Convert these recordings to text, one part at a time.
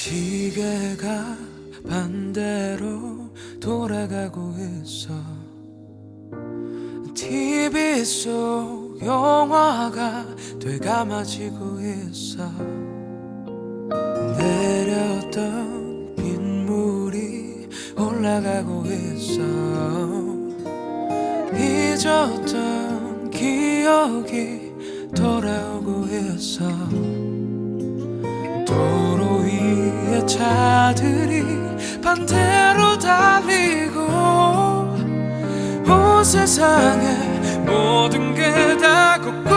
시계가 반대로 돌아가고 있어. TV 속 영화가 되감아지고 있어. 내렸던 빗물이 올라가고 있어. 잊었던 기억이 돌아오고 있어 위에 차들이 반대로 달리고 온 세상에 모든 게다 거꾸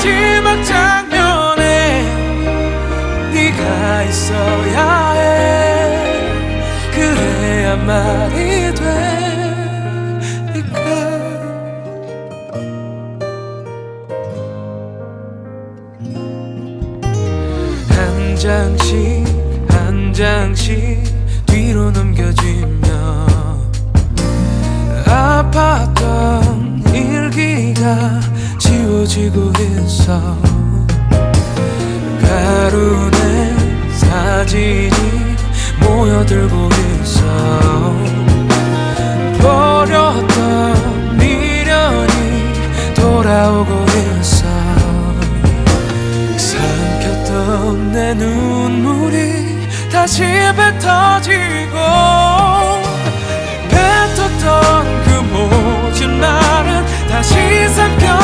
마지막 장면에 네가 있어야 해. 그래야 말이 되니까. 한 장씩 한 장씩 지워지고 있어 가루에 사진이 모여들고 있어. 버렸던 미련이 돌아오고 있어. 삼켰던 내 눈물이 다시 뱉어지고 뱉었던 그 모든 말은 다시 삼켜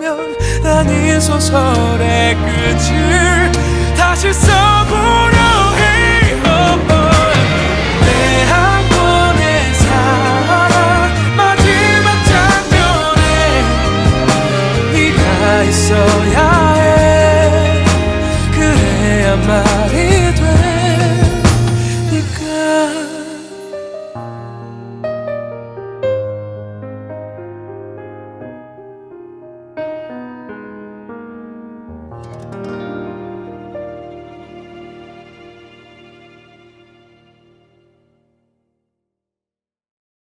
보면 난 이 소설의 끝을 다시 써보